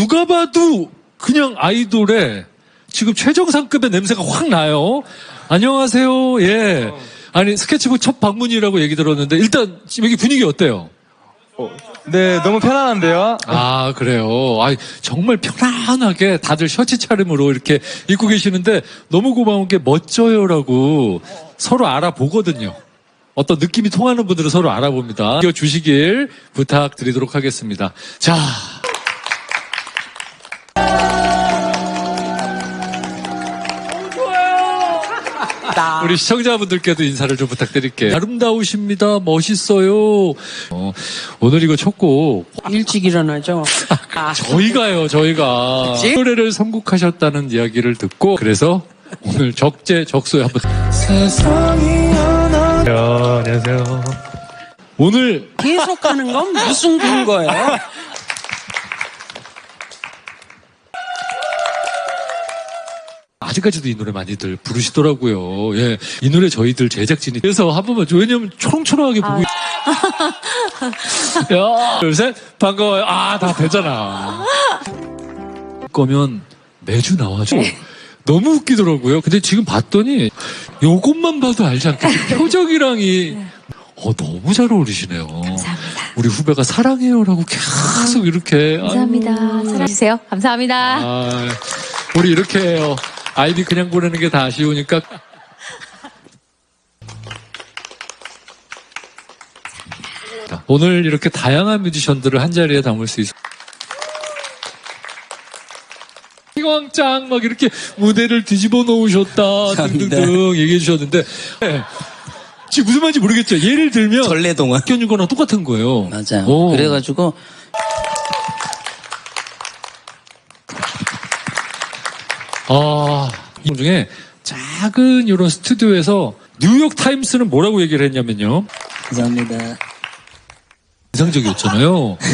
누가 봐도 그냥 아이돌의 지금 최정상급의 냄새가 확 나요. 안녕하세요. 예. 아니 스케치북 첫 방문이라고 얘기 들었는데 일단 지금 여기 분위기 어때요? 네, 너무 편안한데요. 아 그래요. 아 정말 편안하게 다들 셔츠 차림으로 이렇게 입고 계시는데 너무 고마운 게 멋져요라고 서로 알아보거든요. 어떤 느낌이 통하는 분들은 서로 알아봅니다. 이거 주시길 부탁드리도록 하겠습니다. 자. 우리 시청자분들께도 인사를 좀 부탁드릴게요. 아름다우십니다. 멋있어요. 어, 오늘 이거 첫곡 일찍 일어나죠. 아, 저희가요, 저희가 그치? 노래를 선곡하셨다는 이야기를 듣고 그래서 오늘 적재 적소에 한번 안녕하세요. 안녕하세요. 오늘 계속하는 건 무슨 근거예요? 아직까지도 이 노래 많이들 부르시더라고요. 예, 이 노래 저희들 제작진이 그래서 한 번만 좀 왜냐면 초롱초롱하게 보고 있... 야, 둘, 셋 반가워요. 아, 다 되잖아. 거면 매주 나와줘. 너무 웃기더라고요. 근데 지금 봤더니 요것만 봐도 알지 않겠어요? 표정이랑 이 어, 너무 잘 어울리시네요. 감사합니다. 우리 후배가 사랑해요라고 계속 이렇게 감사합니다. 사랑해주세요. 감사합니다. 아, 우리 이렇게 해요. 아이디 그냥 보내는 게 다 아쉬우니까. 자, 오늘 이렇게 다양한 뮤지션들을 한 자리에 담을 수 있어. 희광짱 막 이렇게 무대를 뒤집어 놓으셨다. 등등등 얘기해 주셨는데 네. 지금 무슨 말인지 모르겠죠. 예를 들면 전래동화. 견준 거랑 똑같은 거예요. 맞아요. 오. 그래가지고 아, 이 중에 작은 이런 스튜디오에서 뉴욕 타임스는 뭐라고 얘기를 했냐면요. 감사합니다. 인상적이었잖아요.